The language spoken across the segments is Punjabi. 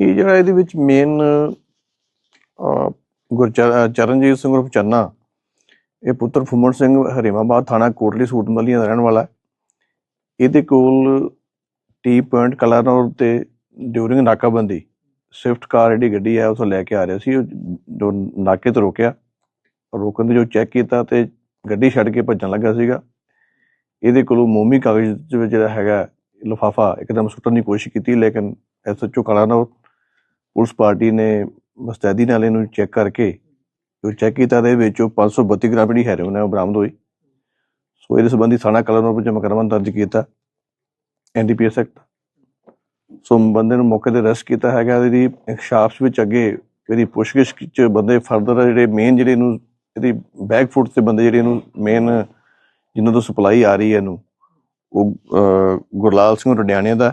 ਇਹ ਜਿਹੜਾ ਇਹਦੇ ਵਿੱਚ ਮੇਨ ਗੁਰਚਰ ਚਰਨਜੀਤ ਸਿੰਘ ਉਰਫ ਚੰਨਾ, ਇਹ ਪੁੱਤਰ ਫੁੰਮਣ ਸਿੰਘ ਹਰੀਮਾਬਾਦ ਥਾਣਾ ਕੋਟਲੀ ਸੂਟ ਮਲੀਆਂ ਦਾ ਰਹਿਣ ਵਾਲਾ ਹੈ। ਇਹਦੇ ਕੋਲ ਟੀ ਪੁਆਇੰਟ ਕਲਾਨੌਰ ਤੇ ਡਿਊਰਿੰਗ ਨਾਕਾਬੰਦੀ, ਸਵਿਫਟ ਕਾਰ ਜਿਹੜੀ ਗੱਡੀ ਹੈ ਉਸੋਂ ਲੈ ਕੇ ਆ ਰਿਹਾ ਸੀ, ਉਹ ਜੋ ਨਾਕੇ ਤੇ ਰੋਕਿਆ। ਰੋਕਣ ਦੇ ਜੋ ਚੈੱਕ ਕੀਤਾ ਤੇ ਗੱਡੀ ਛੱਡ ਕੇ ਭੱਜਣ ਲੱਗਾ ਸੀਗਾ। ਇਹਦੇ ਕੋਲੋਂ ਮੋਮੀ ਕਾਗਜ਼ ਦੇ ਜਿਹੜਾ ਹੈਗਾ, ਲਿਫਾਫਾ ਇੱਕਦਮ ਸੁੱਟਣ ਦੀ ਕੋਸ਼ਿਸ਼ ਕੀਤੀ, ਲੇਕਿਨ ਐਸਐਚਓ ਕਲਾਨੌਰ ਪੁਲਿਸ ਪਾਰਟੀ ਨੇ ਮਸਤੈਦੀ ਨਾਲ ਇਹਨੂੰ ਚੈੱਕ ਕਰਕੇ ਜੋ ਚੈੱਕ ਕੀਤਾ ਤੇ ਵਿੱਚੋਂ 532 ਗ੍ਰਾਮ ਜਿਹੜੀ ਹੈਰੋਇਨ ਹੈ ਉਹ ਬਰਾਮਦ ਹੋਈ। ਸੋ ਇਹਦੇ ਸੰਬੰਧੀ ਥਾਣਾ ਕਲਾਨੌਰ ਵਿੱਚ ਮੁਕੱਦਮਾ ਦਰਜ ਕੀਤਾ ਐਨਡੀਪੀਐਸ ਐਕਟ। ਸੋ ਬੰਦੇ ਨੂੰ ਮੌਕੇ ਤੇ ਅਰੈਸਟ ਕੀਤਾ ਹੈਗਾ ਇਹਦੀ ਇਨਕਸ਼ਾਫ ਵਿੱਚ ਅੱਗੇ ਇਹਦੀ ਪੁੱਛਗਿੱਛ ਚ ਬੰਦੇ ਫਰਦਰ ਜਿਹੜੇ ਮੇਨ ਜਿਹੜੇ ਇਹਨੂੰ, ਇਹਦੀ ਬੈਕ ਫੁੱਟ ਤੇ ਬੰਦੇ ਜਿਹੜੇ ਇਹਨੂੰ ਮੇਨ ਜਿਨ੍ਹਾਂ ਤੋਂ ਸਪਲਾਈ ਆ ਰਹੀ ਹੈ ਇਹਨੂੰ, ਉਹ ਗੁਰਲਾਲ ਸਿੰਘ ਰਡਿਆਣੇ ਦਾ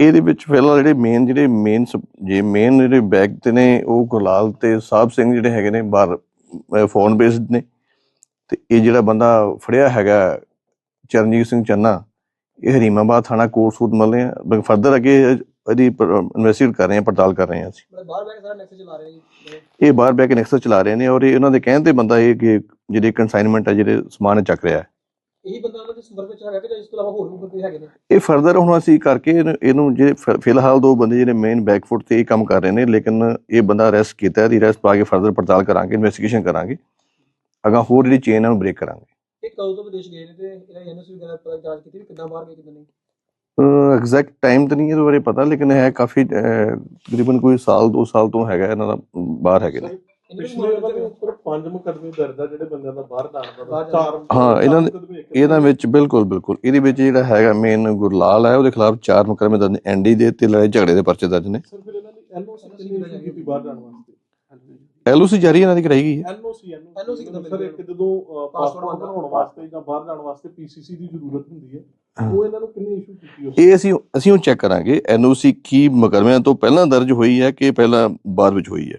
ਇਹਦੇ ਵਿੱਚ ਫਿਲਹਾਲ ਜਿਹੜੇ ਮੇਨ ਜਿਹੜੇ ਮੇਨ ਜੇ ਮੇਨ ਜਿਹੜੇ ਬੈਗ ਤੇ ਨੇ ਉਹ ਗੁਰਲਾਲ ਤੇ ਸਾਹਿਬ ਸਿੰਘ ਜਿਹੜੇ ਹੈਗੇ ਨੇ ਬਾਹਰ ਫੋਨ ਬੇਸਡ ਨੇ। ਤੇ ਇਹ ਜਿਹੜਾ ਬੰਦਾ ਫੜਿਆ ਹੈਗਾ ਚਰਨਜੀਤ ਸਿੰਘ ਚੰਨਾ ਇਹ ਹਰੀਮਾਬਾਦ ਥਾਣਾ ਕੋਟ ਸੂਟ ਮਲੇ ਆ। ਫਰਦਰ ਅੱਗੇ ਇਹਦੀ ਇਨਵੈਸਟੀਗੇਟ ਕਰ ਰਹੇ ਆ ਪੜਤਾਲ ਕਰ ਰਹੇ ਆ ਅਸੀਂ। ਮਤਲਬ ਬਾਹਰ ਬੈਠ ਕੇ ਸਾਰਾ ਨੈਕਸਟ ਚਲਾ ਰਹੇ ਜੀ। ਇਹ ਬਾਹਰ ਬੈਕ ਨੈਕਸਸ ਚਲਾ ਰਹੇ ਨੇ ਔਰ ਇਹ ਉਹਨਾਂ ਦੇ ਕਹਿਣ ਤੇ ਬੰਦਾ ਇਹ ਕਿ ਜਿਹੜੇ ਕਨਸਾਈਨਮੈਂਟ ਹੈ ਜਿਹੜੇ ਸਮਾਨ ਚੱਕ ਰਿਹਾ ਹੈ। ਇਹੀ ਬੰਦਾ ਉਹਨਾਂ ਦੇ ਸੰਪਰਕ ਵਿੱਚ ਹੈਗਾ ਕਿ ਜਾਂ ਇਸ ਤੋਂ ਇਲਾਵਾ ਹੋਰ ਵੀ ਬੰਦੇ ਹੈਗੇ ਨੇ? ਇਹ ਫਰਦਰ ਹੁਣ ਅਸੀਂ ਕਰਕੇ ਇਹਨੂੰ- ਇਹਨੂੰ ਫਿ- ਫਿਲਹਾਲ ਦੋ ਬੰਦੇ ਜਿਹੜੇ ਮੇਨ ਬੈਕਫੁੱਟ ਤੇ ਇਹ ਕੰਮ ਕਰ ਰਹੇ ਨੇ ਲੇਕਿਨ ਇਹ ਬੰਦਾ ਅਰੈਸਟ ਕੀਤਾ ਹੈ ਦੀ ਅਰੈਸਟ ਪਾ ਕੇ ਫਰਦਰ ਪੜਤਾਲ ਕਰਾਂਗੇ ਇਨਵੈਸਟੀਗੇਸ਼ਨ ਕਰਾਂਗੇ। ਅਗਾ ਹੋਰ ਜਿਹੜੀ ਚੇਨ ਹੈ ਉਹਨੂੰ ਬ੍ਰੇਕ ਕਰਾਂਗੇ। ਇਹ ਕਦੋਂ ਤੋਂ ਵਿਦੇਸ਼ ਗਏ ਨੇ ਤੇ ਇਹਨਾਂ ਦੀ ਐਨਐਸਪੀ ਵਗੈਰਾ ਪਤਾ ਜਾਂਚ ਕੀਤੀ ਵੀ ਕਿੱਦਾਂ ਬਾਹਰ ਗਏ ਕਿੱਦਾਂ ਨਹੀਂ? ਐਗਜ਼ੈਕਟ ਟਾਈਮ ਤਾਂ ਨਹੀਂ ਇਹਦੇ ਬਾਰੇ ਪਤਾ ਲੇਕਿਨ ਹੈ ਕਾਫੀ ਅਹ, ਤਕਰੀਬਨ ਕੋਈ ਸਾਲ ਦੋ ਸਾਲ ਤੋਂ ਹੈਗਾ ਇਹਨਾਂ ਦਾ ਬਾਹਰ ਹੈਗੇ ਨੇ। ਪਿਛਲੇ ਮਾਮਲੇ ਵਾਰ ਵਿੱਚ ਸਿਰਫ ਪੰਜ ਮੁਕੱਦਮੇ ਦਰਜ ਆ ਜਿਹੜੇ ਬੰਦਿਆਂ ਦਾ ਬਾਹਰ ਜਾਣ ਦਾ ਬਾਹਰ ਚਾਰ ਹਾਂ, ਇਹਨਾਂ ਦੇ- ਮੁਕੱਦਮੇ ਇੱਕ ਇਹਨਾਂ ਵਿੱਚ ਬਿਲਕੁਲ ਬਿਲਕੁਲ। ਇਹਦੇ ਵਿੱਚ ਜਿਹੜਾ ਹੈਗਾ ਮੇਨ ਗੁਰਲਾਲ ਹੈ ਉਹਦੇ ਖਿਲਾਫ ਚਾਰ ਮੁਕੱਦਮੇ ਦਰਜ ਐਨਡੀ ਦੇ ਤੇ ਲੜਾਈ ਝਗੜੇ ਦੇ ਪਰਚੇ ਦਰਜ ਨੇ। ਸਰ ਫਿਰ ਇਹਨਾਂ ਦੀ ਐਨਓਸੀ ਕਿੰਨੀ ਇਸ਼ੂ ਕੀਤੀ ਬਾਹਰ ਜਾਣ ਵਾਸਤੇ? ਐਲਓਸੀ ਜਾਰੀ ਇਹਨਾਂ ਦੀ ਕਰਾਈ ਗਈ ਹੈ। ਐਨਓਸੀ NOC ਕਿੱਦਾਂ ਸਰ ਇੱਕ ਜਦੋਂ ਪਾਸਪੋਰਟ Passport ਬਣਾਉਣ ਵਾਸਤੇ ਜਾਂ ਬਾਹਰ ਜਾਣ ਵਾਸਤੇ ਪੀਸੀਸੀ ਦੀ ਜ਼ਰੂਰਤ ਹੁੰਦੀ ਹੈ ਹਾਂ। ਉਹ ਇਹਨਾਂ ਨੂੰ ਕਿੰਨੀ ਇਸ਼ੂ ਕੀਤੀ ਉਸ ਇਹ ਅਸੀਂ ਅਸੀਂ ਉਹ ਚੈੱਕ ਕਰਾਂਗੇ ਐਨਓਸੀ ਕੀ ਮੁਕੱਦਮਿਆਂ ਤੋਂ ਪਹਿਲਾਂ ਦਰਜ ਹੋਈ ਹੈ ਕਿ ਪਹਿਲਾਂ ਬਾਅਦ ਵਿੱਚ ਹੋਈ ਹੈ।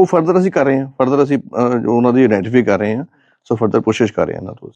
ਉਹ ਫਰਦਰ ਅਸੀਂ ਕਰ ਰਹੇ ਹਾਂ ਫਰਦਰ ਅਸੀਂ ਅਹ, ਜੋ ਉਹਨਾਂ ਦੀ ਆਇਡੈਂਟੀਫਾਈ ਕਰ ਰਹੇ ਹਾਂ ਸੋ ਫਰਦਰ ਕੋਸ਼ਿਸ਼ ਕਰ ਰਹੇ ਹਾਂ ਇਹਨਾਂ ਤੋਂ